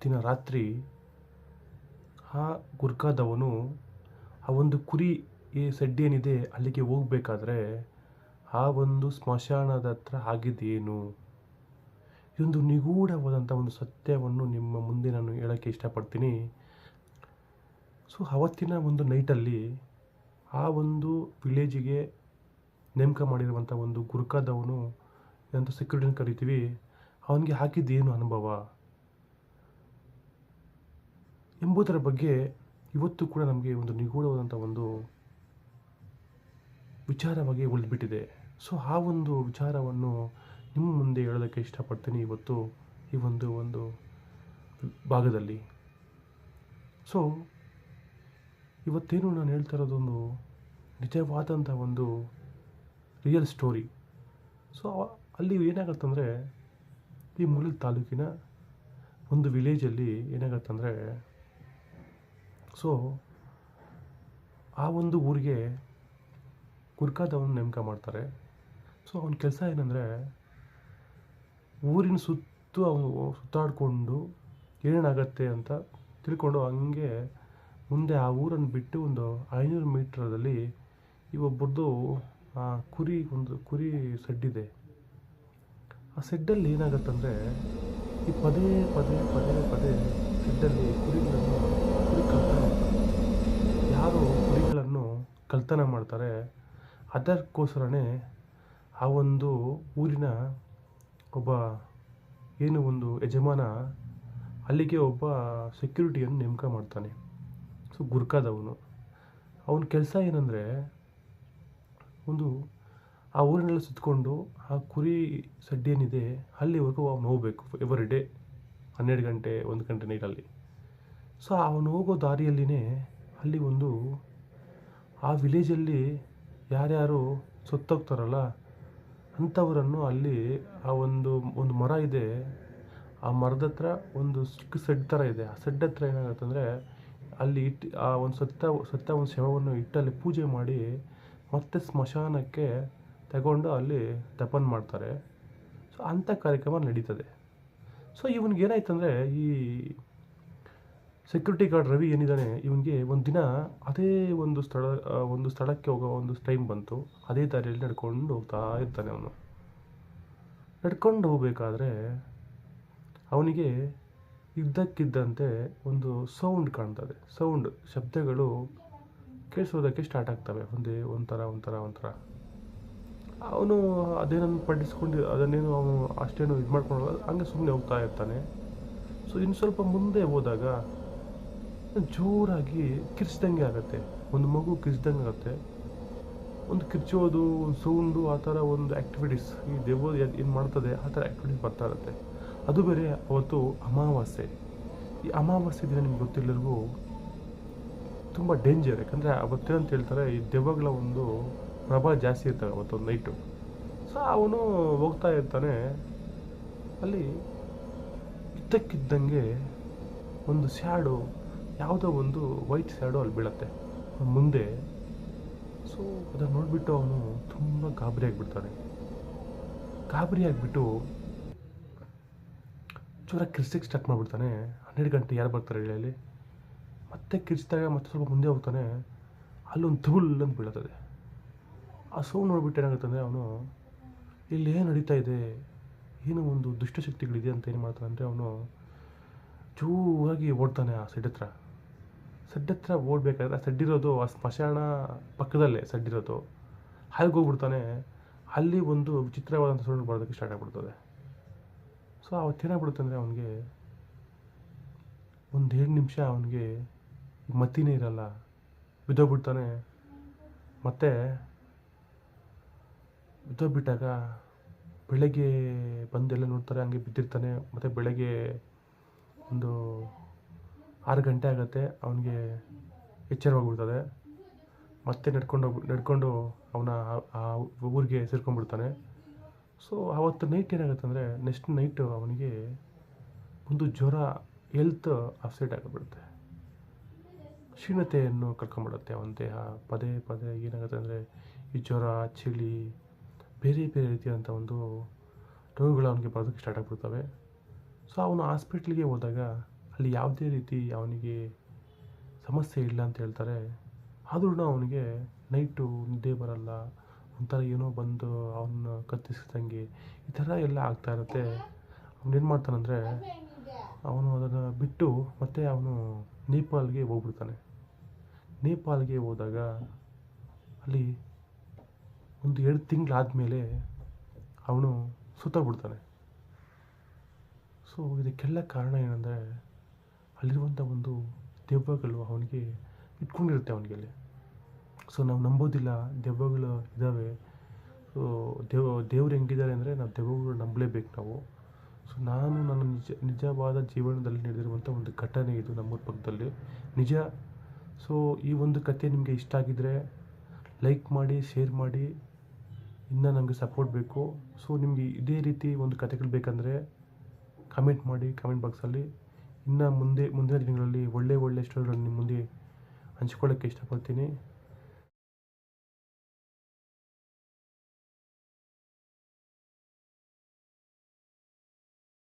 ಅವತ್ತಿನ ರಾತ್ರಿ ಆ ಗುರ್ಕಾದವನು ಆ ಒಂದು ಕುರಿ ಈ ಸಡ್ಡೇನಿದೆ ಅಲ್ಲಿಗೆ ಹೋಗಬೇಕಾದ್ರೆ ಆ ಒಂದು ಸ್ಮಶಾನದ ಹತ್ರ ಆಗಿದ್ದೇನು? ಇದೊಂದು ನಿಗೂಢವಾದಂಥ ಒಂದು ಸತ್ಯವನ್ನು ನಿಮ್ಮ ಮುಂದೆ ನಾನು ಹೇಳೋಕ್ಕೆ ಇಷ್ಟಪಡ್ತೀನಿ. ಸೊ, ಅವತ್ತಿನ ಒಂದು ನೈಟಲ್ಲಿ ಆ ಒಂದು ವಿಲೇಜಿಗೆ ನೇಮಕ ಮಾಡಿರುವಂಥ ಒಂದು ಗುರ್ಕಾದವನು ಅಂತ ಸೆಕ್ಯೂರಿಟಿನ ಕರಿತೀವಿ? ಅವನಿಗೆ ಹಾಕಿದ್ದೇನು ಅನುಭವ? ಎಂಬುದರ ಬಗ್ಗೆ ಇವತ್ತು ಕೂಡ ನಮಗೆ ಒಂದು ನಿಗೂಢವಾದಂಥ ಒಂದು ವಿಚಾರವಾಗಿ ಉಳಿದ್ಬಿಟ್ಟಿದೆ. ಸೊ ಆ ಒಂದು ವಿಚಾರವನ್ನು ನಿಮ್ಮ ಮುಂದೆ ಹೇಳೋದಕ್ಕೆ ಇಷ್ಟಪಡ್ತೀನಿ ಇವತ್ತು ಈ ಒಂದು ಒಂದು ಭಾಗದಲ್ಲಿ. ಸೊ ಇವತ್ತೇನು ನಾನು ಹೇಳ್ತಾ ಇರೋದೊಂದು ನಿಜವಾದಂಥ ಒಂದು ರಿಯಲ್ ಸ್ಟೋರಿ ಸೊ ಅಲ್ಲಿ ಏನಾಗತ್ತಂದರೆ ಈ ಮೂಲ ತಾಲೂಕಿನ ಒಂದು ವಿಲೇಜಲ್ಲಿ ಏನಾಗತ್ತಂದರೆ ಸೊ ಆ ಒಂದು ಊರಿಗೆ ಗುರ್ಕಾದವನ್ನ ನೇಮಕ ಮಾಡ್ತಾರೆ. ಸೊ ಅವನ ಕೆಲಸ ಏನಂದರೆ ಊರಿನ ಸುತ್ತು ಅವನು ಸುತ್ತಾಡಿಕೊಂಡು ಏನೇನಾಗತ್ತೆ ಅಂತ ತಿಳ್ಕೊಂಡು ಹಂಗೆ ಮುಂದೆ ಆ ಊರನ್ನು ಬಿಟ್ಟು ಒಂದು ಐನೂರು ಮೀಟ್ರದಲ್ಲಿ ಈ ಆ ಕುರಿ ಒಂದು ಕುರಿ ಸೆಡ್ಡಿದೆ ಆ ಸೆಡ್ಡಲ್ಲಿ ಏನಾಗತ್ತಂದರೆ ಈ ಪದೇ ಪದೇ ಪದೇ ಪದೇ ಸೆಡ್ಡಲ್ಲಿ ಕುರಿಗಳನ್ನು, ಕುರಿ ಕಳ್ತನ ಯಾರು ಕುರಿಗಳನ್ನು ಕಳ್ತನ ಮಾಡ್ತಾರೆ. ಅದಕ್ಕೋಸ್ಕರನೇ ಆ ಒಂದು ಊರಿನ ಒಬ್ಬ, ಏನು ಒಂದು ಯಜಮಾನ ಅಲ್ಲಿಗೆ ಒಬ್ಬ ಸೆಕ್ಯೂರಿಟಿಯನ್ನು ನೇಮಕ ಮಾಡ್ತಾನೆ. ಸೊ, ಗುರ್ಕಾದವನು. ಅವನ ಕೆಲಸ ಏನಂದರೆ, ಒಂದು ಆ ಊರಿನೆಲ್ಲ ಸುತ್ತಕೊಂಡು ಆ ಕುರಿ ಸಡ್ಡಿ ಏನಿದೆ ಅಲ್ಲಿವರೆಗೂ ಅವನು ಹೋಗಬೇಕು ಎವರಿ ಡೇ ಹನ್ನೆರಡು ಗಂಟೆ, ಒಂದು ಗಂಟೆ ನೈಟಲ್ಲಿ ಸೊ ಅವನು ಹೋಗೋ ದಾರಿಯಲ್ಲಿನೇ ಅಲ್ಲಿ ಒಂದು, ಆ ವಿಲೇಜಲ್ಲಿ ಯಾರ್ಯಾರು ಸತ್ತೋಗ್ತಾರಲ್ಲ, ಅಂಥವರನ್ನು ಅಲ್ಲಿ ಆ ಒಂದು ಒಂದು ಮರ ಇದೆ. ಆ ಮರದ ಹತ್ರ ಒಂದು ಚಿಕ್ಕ ಸೆಡ್ ಥರ ಇದೆ. ಆ ಸೆಡ್ ಹತ್ರ ಏನಾಗುತ್ತಂದರೆ ಅಲ್ಲಿ ಇಟ್ಟು ಆ ಒಂದು ಸತ್ತ ಸತ್ತ ಒಂದು ಶವವನ್ನು ಇಟ್ಟಲ್ಲಿ ಪೂಜೆ ಮಾಡಿ ಮತ್ತೆ ಸ್ಮಶಾನಕ್ಕೆ ತಗೊಂಡು ಅಲ್ಲಿ ದಫನ್ ಮಾಡ್ತಾರೆ. ಸೊ ಅಂಥ ಕಾರ್ಯಕ್ರಮ ನಡೀತದೆ. ಸೊ ಇವನಿಗೆ ಏನಾಯ್ತಂದರೆ ಈ ಸೆಕ್ಯೂರಿಟಿ ಗಾರ್ಡ್ ರವಿ ಏನಿದ್ದಾನೆ ಇವನಿಗೆ ಒಂದು ದಿನ ಅದೇ ಒಂದು ಸ್ಥಳ ಒಂದು ಸ್ಥಳಕ್ಕೆ ಹೋಗೋ ಒಂದು ಟೈಮ್ ಬಂತು. ಅದೇ ದಾರಿಯಲ್ಲಿ ನಡ್ಕೊಂಡು ಹೋಗ್ತಾ ಇರ್ತಾನೆ ಅವನು. ನಡ್ಕೊಂಡು ಹೋಗಬೇಕಾದ್ರೆ ಅವನಿಗೆ ಇದ್ದಕ್ಕಿದ್ದಂತೆ ಒಂದು ಸೌಂಡ್ ಕಾಣ್ತದೆ ಸೌಂಡ್ ಶಬ್ದಗಳು ಕೇಳಿಸೋದಕ್ಕೆ ಸ್ಟಾರ್ಟ್ ಆಗ್ತವೆ. ಒಂದೇ ಒಂಥರ ಒಂಥರ ಒಂಥರ. ಅವನು ಅದೇನನ್ನು ಪಡಿಸ್ಕೊಂಡು ಅದನ್ನೇನು ಅವನು ಅಷ್ಟೇನು ಇದು ಮಾಡ್ಕೊಂಡು ಹಂಗೆ ಸುಮ್ಮನೆ ಹೋಗ್ತಾ ಇರ್ತಾನೆ. ಸೊ ಇನ್ನು ಸ್ವಲ್ಪ ಮುಂದೆ ಹೋದಾಗ ಜೋರಾಗಿ ಕಿರ್ಚ್ದಂಗೆ ಆಗುತ್ತೆ. ಒಂದು ಮಗು ಕಿರ್ಚ್ದಂಗೆ ಆಗುತ್ತೆ. ಒಂದು ಕಿರ್ಚೋದು, ಒಂದು ಸೌಂಡು, ಆ ಥರ ಒಂದು ಆ್ಯಕ್ಟಿವಿಟೀಸ್ ಈ ದೆವ್ವ ಏನು ಮಾಡ್ತದೆ, ಆ ಥರ ಆ್ಯಕ್ಟಿವಿಟೀಸ್ ಬರ್ತಾ ಇರುತ್ತೆ. ಅದು ಬೇರೆ ಅವತ್ತು ಅಮಾವಾಸ್ಯೆ. ಈ ಅಮಾವಾಸ್ಯೆ ದಿನ ನಿಮ್ಗೆ ಗೊತ್ತಿಲ್ಲರಿಗೂ ತುಂಬ ಡೇಂಜರ್ ಯಾಕಂದರೆ ಅವತ್ತೇನಂತ ಹೇಳ್ತಾರೆ, ಈ ದೆವ್ವಗಳ ಒಂದು ಪ್ರಭಾವ ಜಾಸ್ತಿ ಇರ್ತವೆ ಅವತ್ತೊಂದು ನೈಟು ಸೊ ಅವನು ಹೋಗ್ತಾ ಇರ್ತಾನೆ. ಅಲ್ಲಿ ಇದ್ದಕ್ಕಿದ್ದಂಗೆ ಒಂದು ಸ್ಯಾಡು ಯಾವುದೋ ಒಂದು ವೈಟ್ ಸ್ಯಾಡು ಅಲ್ಲಿ ಬೀಳತ್ತೆ. ಮುಂದೆ. ಸೊ ಅದನ್ನು ನೋಡಿಬಿಟ್ಟು ಅವನು ತುಂಬ ಗಾಬರಿ ಆಗಿಬಿಡ್ತಾನೆ. ಗಾಬರಿ ಆಗಿಬಿಟ್ಟು ಜೋರ ಕಿರ್ಸಕ್ಕೆ ಸ್ಟಾರ್ಟ್ ಮಾಡಿಬಿಡ್ತಾನೆ. ಹನ್ನೆರಡು ಗಂಟೆ ಯಾರು ಬರ್ತಾರೆ ಹೇಳಿ ಮತ್ತೆ ಕಿರ್ಚಿದಾಗ ಮತ್ತೆ ಸ್ವಲ್ಪ ಮುಂದೆ ಹೋಗ್ತಾನೆ. ಅಲ್ಲೊಂದು ತುಲ್ ಅಂತ ಬೀಳ್ತದೆ ಆ ಸೋ ನೋಡ್ಬಿಟ್ಟು ಏನಾಗುತ್ತೆ ಅಂದರೆ ಅವನು, ಇಲ್ಲಿ ಏನು ನಡೀತಾ ಇದೆ? ಏನು ಒಂದು ದುಷ್ಟಶಕ್ತಿಗಳಿದೆ ಅಂತ ಏನು ಮಾಡ್ತಾನೆ ಅಂದರೆ ಅವನು ಜೋರಾಗಿ ಓಡ್ತಾನೆ ಆ ಸೆಡ್ ಹತ್ರ. ಸೆಡ್ ಹತ್ರ ಓಡಬೇಕಾದ್ರೆ ಆ ಸೆಡ್ ಇರೋದು ಆ ಸ್ಮಶಾನ ಪಕ್ಕದಲ್ಲೇ ಸಡ್ಡಿರೋದು ಹಾಗೆ ಹೋಗ್ಬಿಡ್ತಾನೆ. ಅಲ್ಲಿ ಒಂದು ವಿಚಿತ್ರವಾದಂಥ ಸೌಂಡ್ ಬರೋದಕ್ಕೆ ಸ್ಟಾರ್ಟ್ ಆಗಿಬಿಡ್ತದೆ. ಸೊ ಅವತ್ತೇನಾಗ್ಬಿಡುತ್ತೆ ಅಂದರೆ ಅವನಿಗೆ ಒಂದು ಎರಡು ನಿಮಿಷ ಅವನಿಗೆ ಮತ್ತಿನೇ ಇರಲ್ಲ. ಬಿದ್ದೋಗ್ಬಿಡ್ತಾನೆ. ಮತ್ತೆ ಬಿದ್ದೋಗ್ಬಿಟ್ಟಾಗ ಬೆಳಗ್ಗೆ ಬಂದೆಲ್ಲ ನೋಡ್ತಾರೆ, ಹಂಗೆ ಬಿದ್ದಿರ್ತಾನೆ. ಮತ್ತು ಬೆಳಗ್ಗೆ ಒಂದು ಆರು ಗಂಟೆ ಆಗುತ್ತೆ, ಅವನಿಗೆ ಎಚ್ಚರವಾಗ್ಬಿಡ್ತದೆ. ಮತ್ತೆ ನಡ್ಕೊಂಡು ಹೋಗಿ ನಡ್ಕೊಂಡು ಅವನ ಆ ಊರಿಗೆ ಸೇರ್ಕೊಂಡ್ಬಿಡ್ತಾನೆ. ಸೊ ಆವತ್ತು ನೈಟ್ ಏನಾಗುತ್ತೆ ಅಂದರೆ ನೆಕ್ಸ್ಟ್ ನೈಟು ಅವನಿಗೆ ಒಂದು ಜ್ವರ ಹೆಲ್ತ್ ಅಪ್ಸೆಟ್ ಆಗಿಬಿಡುತ್ತೆ. ಕ್ಷೀಣತೆಯನ್ನು ಕಳ್ಕೊಂಬಿಡುತ್ತೆ ಅವನ ದೇಹ. ಪದೇ ಪದೇ ಏನಾಗುತ್ತೆ ಅಂದರೆ, ಈ ಜ್ವರ, ಚಳಿ ಬೇರೆ ಬೇರೆ ರೀತಿಯಾದಂಥ ಒಂದು ರೋಗಗಳು ಅವನಿಗೆ ಬರೋದಕ್ಕೆ ಸ್ಟಾರ್ಟ್ ಆಗಿಬಿಡ್ತವೆ. ಸೊ ಅವನು ಹಾಸ್ಪಿಟ್ಲಿಗೆ ಹೋದಾಗ ಅಲ್ಲಿ ಯಾವುದೇ ರೀತಿ ಅವನಿಗೆ ಸಮಸ್ಯೆ ಇಲ್ಲ ಅಂತ ಹೇಳ್ತಾರೆ. ಆದ್ರೂ ಅವನಿಗೆ ನೈಟು ನಿದ್ದೆ ಬರಲ್ಲ. ಒಂಥರ ಏನೋ ಬಂದು ಅವನ್ನ ಕತ್ತಿಸಿದಂಗೆ ಈ ಥರ ಎಲ್ಲ ಆಗ್ತಾ ಇರುತ್ತೆ. ಅವನೇನು ಮಾಡ್ತಾನಂದರೆ ಅವನು ಅದನ್ನು ಬಿಟ್ಟು ಮತ್ತೆ ಅವನು ನೇಪಾಲ್ಗೆ ಹೋಗ್ಬಿಡ್ತಾನೆ. ನೇಪಾಲ್ಗೆ ಹೋದಾಗ ಅಲ್ಲಿ ಒಂದು ಎರಡು ತಿಂಗಳಾದಮೇಲೆ ಅವನು ಸುತ್ತೋಗ್ಬಿಡ್ತಾನೆ ಸೊ ಇದಕ್ಕೆಲ್ಲ ಕಾರಣ ಏನಂದರೆ ಅಲ್ಲಿರುವಂಥ ಒಂದು ದೆವ್ವಗಳು ಅವನಿಗೆ ಇಟ್ಕೊಂಡಿರುತ್ತೆ ಅವನಿಗೆ ಅಲ್ಲಿ ಸೊ ನಾವು ನಂಬೋದಿಲ್ಲ, ದೆವ್ವಗಳು ಇದ್ದಾವೆ. ಸೊ ದೇವ, ದೇವ್ರು ಹೆಂಗಿದ್ದಾರೆ ಅಂದರೆ ನಾವು ದೆವ್ವಗಳು ನಂಬಲೇಬೇಕು ನಾವು. ಸೊ ನಾನು ನನ್ನ ನಿಜ, ನಿಜವಾದ ಜೀವನದಲ್ಲಿ ನಡೆದಿರುವಂಥ ಒಂದು ಘಟನೆ ಇದು ನಮ್ಮೂರ ಪಕ್ಕದಲ್ಲಿ. ನಿಜ. ಸೊ ಈ ಒಂದು ಕತೆ ನಿಮಗೆ ಇಷ್ಟ ಆಗಿದ್ದರೆ ಲೈಕ್ ಮಾಡಿ ಶೇರ್ ಮಾಡಿ. ಇನ್ನು ನನಗೆ ಸಪೋರ್ಟ್ ಬೇಕು. ಸೊ ನಿಮಗೆ ಇದೇ ರೀತಿ ಒಂದು ಕತೆಗಳು ಬೇಕಂದರೆ ಕಮೆಂಟ್ ಮಾಡಿ ಕಮೆಂಟ್ ಬಾಕ್ಸಲ್ಲಿ ಇನ್ನು ಮುಂದೆ, ಮುಂದಿನ ದಿನಗಳಲ್ಲಿ ಒಳ್ಳೆ ಒಳ್ಳೆ ಸ್ಟೋರಿಗಳನ್ನು ನಿಮ್ಮ ಮುಂದೆ ಹಂಚ್ಕೊಳ್ಳೋಕ್ಕೆ ಇಷ್ಟಪಡ್ತೀನಿ.